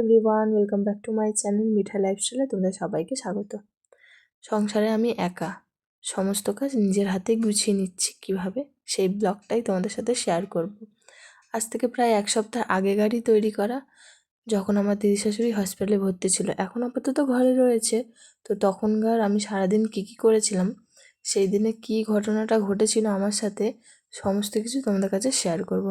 Everyone welcome back to my channel Mitha লাইফস্টাইলে তোমাদের সবাইকে স্বাগত। সংসারে আমি একা। সমস্ত কাজ নিজের হাতে গুছিয়ে নিচ্ছি কীভাবে, সেই ব্লগটাই তোমাদের সাথে শেয়ার করব। আজ থেকে প্রায় এক সপ্তাহ আগেকারই তৈরি করা, যখন আমার দিদি শাশুড়ি হসপিটালে ভর্তি ছিল। এখন আপাতত ঘরে রয়েছে, তো তখনকার আমি সারাদিন কী কী করেছিলাম, সেই দিনে কী ঘটনাটা ঘটেছিল আমার সাথে, সমস্ত কিছু তোমাদের কাছে শেয়ার করব।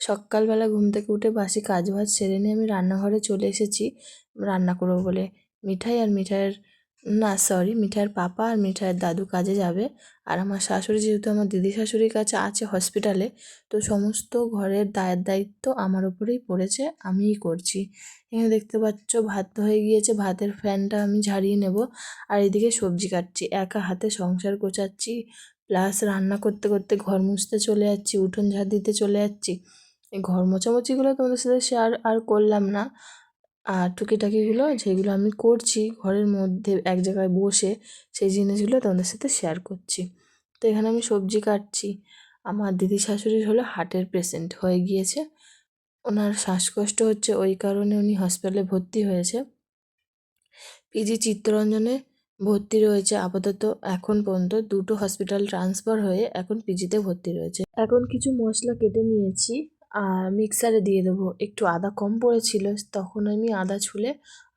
সকালবেলা ঘুম থেকে উঠে বাসি কাজ বাজ সেরে নিয়ে আমি রান্নাঘরে চলে এসেছি, রান্না করব বলে। মিঠাই আর মিঠাইয়ের, না সরি মিঠাইয়ের পাপা আর মিঠাইয়ের দাদু কাজে যাবে। আর আমার শাশুড়ি যেহেতু আমার দিদি শাশুড়ির কাছে আছে হসপিটালে তো সমস্ত ঘরের দায়ের দায়িত্ব আমার উপরেই পড়েছে, আমিই করছি। এখানে দেখতে পাচ্ছ ভাত হয়ে গিয়েছে, ভাতের ফ্যানটা আমি ঝাড়িয়ে নেব। আর এদিকে সবজি কাটছি, একা হাতে সংসার গোছাচ্ছি প্লাস রান্না করতে করতে ঘর মুছতে চলে যাচ্ছি, উঠোন ঝাড় দিতে চলে যাচ্ছি। ঘর মোছামুছিগুলো তোমাদের সাথে শেয়ার আর করলাম না। আর টুকিটাকিগুলো যেগুলো আমি করছি, ঘরের মধ্যে এক জায়গায় বসে সেই জিনিসগুলো তোমাদের সাথে শেয়ার করছি। তো এখানে আমি সবজি কাটছি। আমার দিদি শাশুড়ির হলো হার্টের পেশেন্ট হয়ে গিয়েছে। ওনার শ্বাসকষ্ট হচ্ছে ওই কারণে উনি হসপিটালে ভর্তি হয়েছে। পিজি চিত্তরঞ্জনে ভর্তি রয়েছে। আপাতত এখন পর্যন্ত দুটো হসপিটাল ট্রান্সফার হয়ে এখন পিজিতে ভর্তি রয়েছে। এখন কিছু মশলা কেটে নিয়েছি। মিক্সারে দিয়ে দেবো। একটু আদা কম পড়েছিল, তখন আমি আদা ছুলে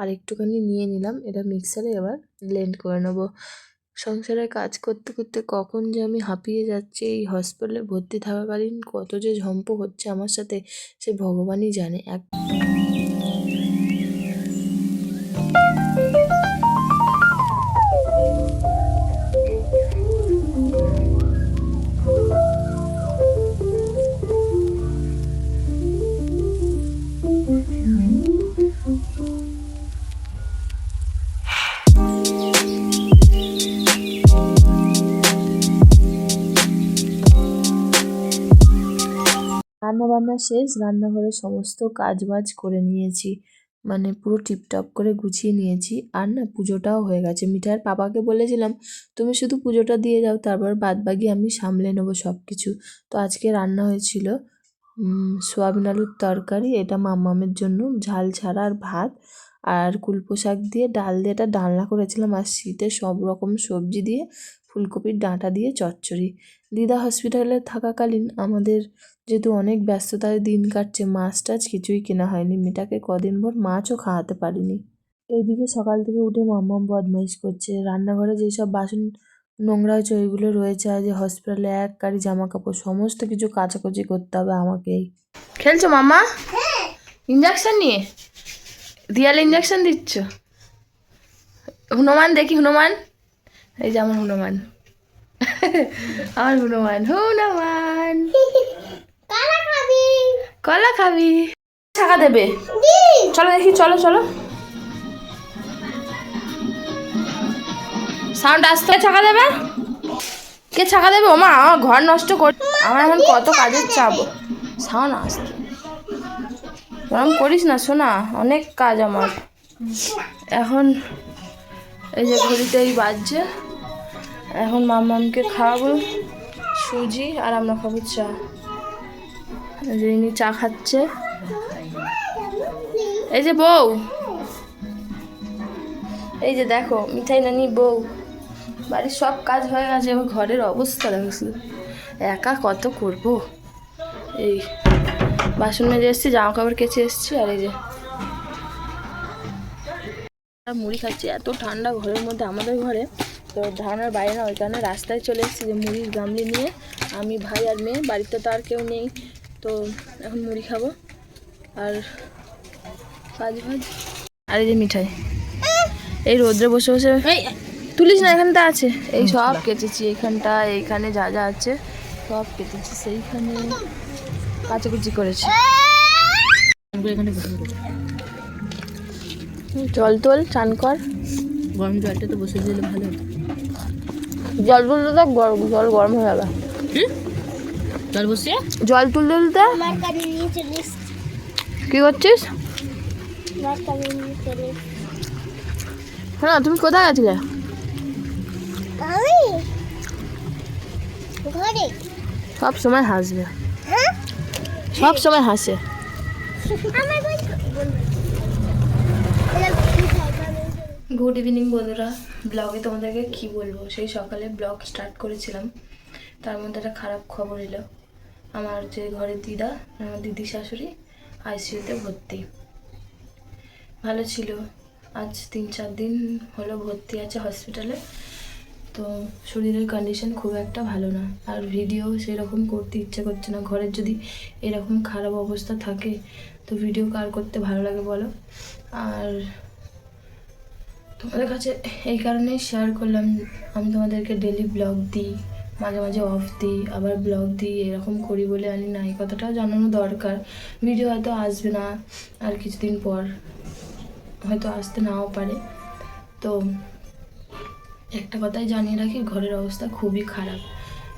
আর একটুখানি নিয়ে নিলাম। এটা মিক্সারে এবার ব্লেন্ড করে নেব। সংসারে কাজ করতে করতে কখন যে আমি হাঁপিয়ে যাচ্ছি, এই হসপিটালে ভর্তি থাকাকালীন কত যে ঝম্প হচ্ছে আমার সাথে, সে ভগবানই জানে। এক রান্নাবান্না শেষ রান্নাঘরে সমস্ত কাজ বাজ করে নিয়েছি। মানে পুরো টিপটপ করে গুছিয়ে নিয়েছি। আর না, পুজোটাও হয়ে গেছে। মিঠার পাপাকে বলেছিলাম, তুমি শুধু পুজোটা দিয়ে যাও, তারপর বাদবাকি আমি সামলে নেব সব কিছু তো আজকে রান্না হয়েছিল সোয়াবিন আলুর তরকারি, এটা মাম্মামের জন্য, ঝাল ছাড়া আর ভাত। আর কুলপো শাক দিয়ে ডাল দিয়ে এটা ডালনা করেছিলাম, আর শীতে সব রকম সবজি দিয়ে ফুলকপির ডাঁটা দিয়ে চচ্চড়ি। দিদা হসপিটালে থাকাকালীন আমাদের যেহেতু অনেক ব্যস্ততায় দিন কাটছে, মাছ টাছ কিছুই কেনা হয়নি। মেয়েটাকে কদিন ভর মাছও খাওয়াতে পারিনি। এইদিকে সকাল থেকে উঠে মাম্মাম বদমাইশ করছে। রান্নাঘরে যেসব বাসন নোংরা হয়েছে ওইগুলো রয়েছে আজ হসপিটালে এক গাড়ি জামা কাপড় সমস্ত কিছু কাচাকুচি করতে হবে আমাকেই। খেলছো মামা ইঞ্জেকশন নিয়ে? দিয়ালে ইঞ্জেকশন দিচ্ছ? হনুমান দেখি হনুমান। এই যে আমার হনুমান। আমার হনুমান। হনুমান। কালা খাবি। কলা খাবি। ছাকা দেবে। চলো দেখি চলো চলো। সাউন্ড আসতে ছাকা দেবে? কে ছাকা দেবে? ওমা, আমার ঘর নষ্ট কর আমার এখন কত কাজের চাপ। সাউন্ড আসতে ওরম করিস না শোনা অনেক কাজ আমার। এখন এই যে ঘড়িতেই বাজছে। এখন মামামকে খাওয়াবো, সুজি আর আমরা খাব চা। যে চা খাচ্ছে। এই যে বউ। এই যে দেখো, মিঠাই নানি বউ। বাড়ির সব কাজ হয়ে গেছে, এবার ঘরের অবস্থা দেখো। শুধু একা কত করব? এই বাসন মেজে এসছি, জামা কাপড় কেচে এসছি, আর এই যে মুড়ি খাচ্ছি। এত ঠান্ডা ঘরের মধ্যে আমাদের ঘরে, তো ধারণার বাইরে না ওই কারণে রাস্তায় চলে এসেছি যে মুড়ির গামলি নিয়ে। আমি ভাই আর মেয়ে, বাড়িতে তো আর কেউ নেই, তো এখন মুড়ি খাব। আর কাজ ভাজ। আর এই যে মিঠাই। এই রোদ্রে বসে বসে তুলিস না এখানটা আছে। এই সব কেটেছি এইখানটা এইখানে যা যা আছে সব কেটেছি। সেইখানে কাচাকুচি করেছি। জল তোল চান কর। গরম জলটা তো বসে দিলে ভালো জল তুলতে দেখ গরম জল গরম হয়ে যাবে। জল বসিয়ে? জল তুলতে তুলতে? কি করছিস? হ্যাঁ তুমি কোথায় গেছিলে ঘরে? সব সময় হাসবে। হ্যাঁ? সব সময় হাসে। গুড ইভিনিং বন্ধুরা। ব্লগে তোমাদেরকে কি বলব? সেই সকালে ব্লগ স্টার্ট করেছিলাম। তার মধ্যে একটা খারাপ খবর এলো। আমার যে ঘরের দিদা আমার দিদি শাশুড়ি আইসিইউতে ভর্তি। ভালো ছিল। আজ তিন চার দিন হলো ভর্তি আছে হসপিটালে তো শরীরের কন্ডিশন খুব একটা ভালো না। আর ভিডিও সেরকম করতে ইচ্ছে করছে না। ঘরের যদি এরকম খারাপ অবস্থা থাকে, তো ভিডিও কার করতে ভালো লাগে বলো? আর তোমাদের কাছে এই কারণেই শেয়ার করলাম, আমি তোমাদেরকে ডেলি ব্লগ দিই, মাঝে মাঝে অফ দিই, আবার ব্লগ দিই, এরকম করি বলে আমি না। এই কথাটাও জানানো দরকার। ভিডিও হয়তো আসবে না, আর কিছুদিন পর হয়তো আসতে নাও পারে। তো একটা কথাই জানিয়ে রাখি, ঘরের অবস্থা খুবই খারাপ।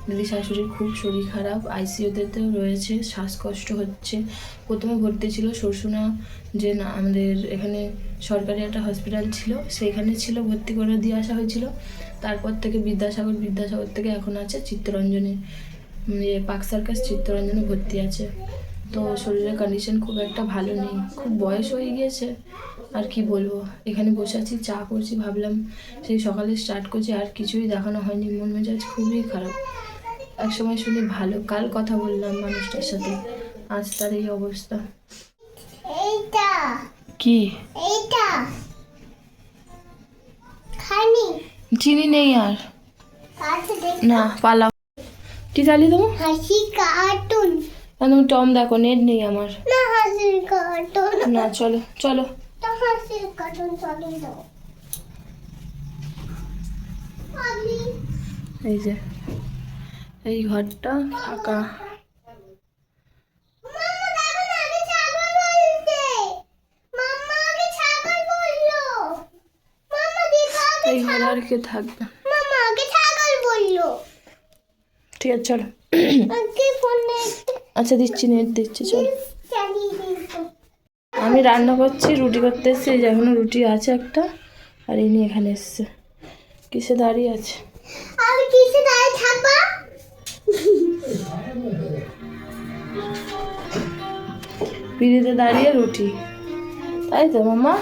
দিদি শাশুড়ির খুব শরীর খারাপ আইসিইউতে তো রয়েছে, শ্বাসকষ্ট হচ্ছে। প্রথমে ভর্তি ছিল সরসুনা যে না, আমাদের এখানে সরকারি একটা হসপিটাল ছিল সেইখানে ছিল ভর্তি করে দিয়ে আসা হয়েছিল। তারপর থেকে বিদ্যাসাগর বিদ্যাসাগর থেকে এখন আছে চিত্তরঞ্জনে ইয়ে পাক সার্কাস চিত্তরঞ্জনে ভর্তি আছে। তো শরীরের কন্ডিশন খুব একটা ভালো নেই, খুব বয়স হয়ে গিয়েছে। আর কি বলব? এখানে বসে আছি চা করছি ভাবলাম সেই সকালে স্টার্ট করছি আর কিছুই দেখানো হয়নি। মন মেজাজ খুবই খারাপ। এক সময় শুনি ভালো কাল কথা বললাম মানুষটার সাথে। আজ তার এই অবস্থা। কি? চিনি নেই আর। না পালাও। কি চালিয়ে দেবো হাসি কার্টুন না তুমি টম দেখো নেট নেই আমার। না হাসির কার্টুন না চলো চলো। এই যে এই ঘরটা ফাঁকা। এই ঘরে আর কে থাকবে ঠিক আছে চলো। আচ্ছা দিচ্ছি নেট দিচ্ছি চলো। আমি রান্না করছি রুটি করতে এসেছি যে এখনও রুটি আছে একটা আর ইনি এখানে এসছে। কিসে দাঁড়িয়ে আছে? আমি কিসে দাঁড়িয়ে থাকবা? পিড়িতে দাঁড়িয়ে রুটি। তাই তো মামা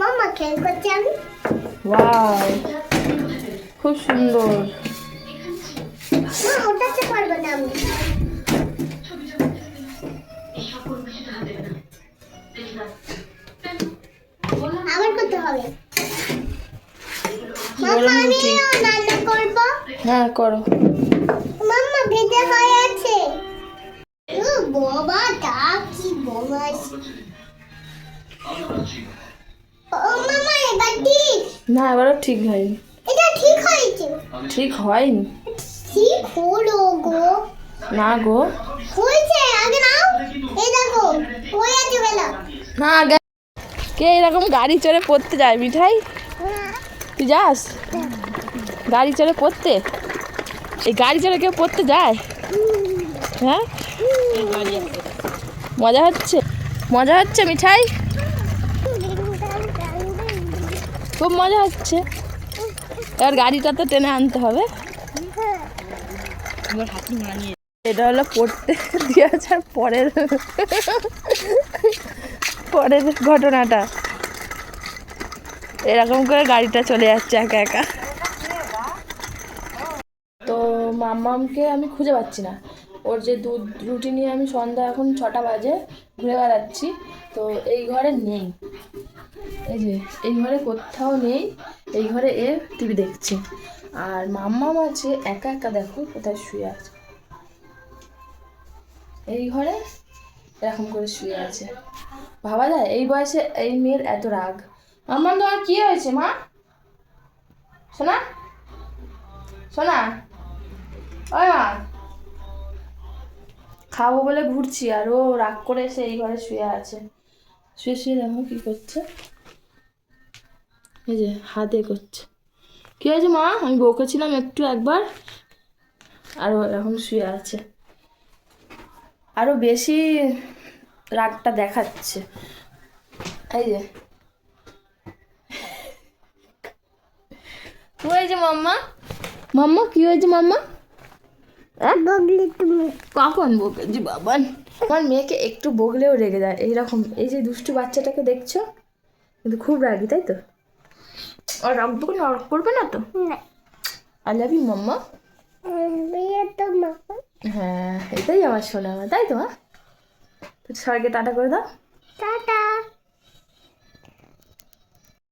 মাম্মা খেল করছি আমি। খুব সুন্দর। পারব না আমি। আবার করতে হবে। মাম্মা আমি রান্না করব। হ্যাঁ করো। মাম্মা ভেজে হয়ে আছে বাবা তা কি বমাস। ও মামা এবার ঠিক। না এবারও ঠিক হয়নি। এটা ঠিক হয়েছে। ঠিক হয়নি? ঠিক হলো গো। না গো। হয়েছে আগে নাও। এই দেখো হয়ে আছে বেলা। না আগে কে এরকম গাড়ি চড়ে পড়তে যায় মিঠাই? তুই যাস? গাড়ি চড়ে পড়তে? এই গাড়ি চড়ে কেউ পড়তে যায়? হ্যাঁ? মজা হচ্ছে? মজা হচ্ছে মিঠাই? খুব মজা হচ্ছে। এবার গাড়িটা তো টেনে আনতে হবে। এটা হলো পড়তে দিয়ে আসার পরের পরের ঘটনাটা। এরকম করে গাড়িটা চলে যাচ্ছে একা একা। তো মাম্মামকে আমি খুঁজে পাচ্ছি না। ওর যে দুধ রুটি নিয়ে আমি সন্ধ্যা এখন ছটা বাজে, ঘুরে বেড়াচ্ছি। তো এই ঘরে নেই। এই যে, এই ঘরে কোথাও নেই। এই ঘরে এ টিভি দেখছে। আর মাম্মা আছে, একা একা দেখো কোথায় শুয়ে আছে। এই ঘরে এরকম করে শুয়ে আছে। ভাবা যায়, এই বয়সে এই মেয়ের এত রাগ। আমার তোমার কি হয়েছে, মা? শোনা শোনা ওই মা। খাব বলে ঘুরছি, আর ও রাগ করে এসে এই ঘরে শুয়ে আছে। শুয়ে শুয়ে দেখো কি করছে। এই যে, হাতে করছে। কি হয়েছে মা? আমি বকেছিলাম একটু একবার। আর ও এখন শুয়ে আছে। আরও বেশি রাগটা দেখাচ্ছে। এই যে। কি হয়েছে মাম্মা? মাম্মা কি হয়েছে মাম্মা? বগলি তুমি। কখন বকেছি বাবান? আমার মেয়েকে একটু বগলেও রেগে যায়। এইরকম এই যে দুষ্টু বাচ্চাটাকে দেখছ? কিন্তু খুব রাগি তাই তো? আর রাখব না রাগ করবে না তো? না। আই লাভ ইউ মাম্মা হ্যাঁ এটাই আমার শোনা তাই তো তো সবাইকে টাটা করে দাও।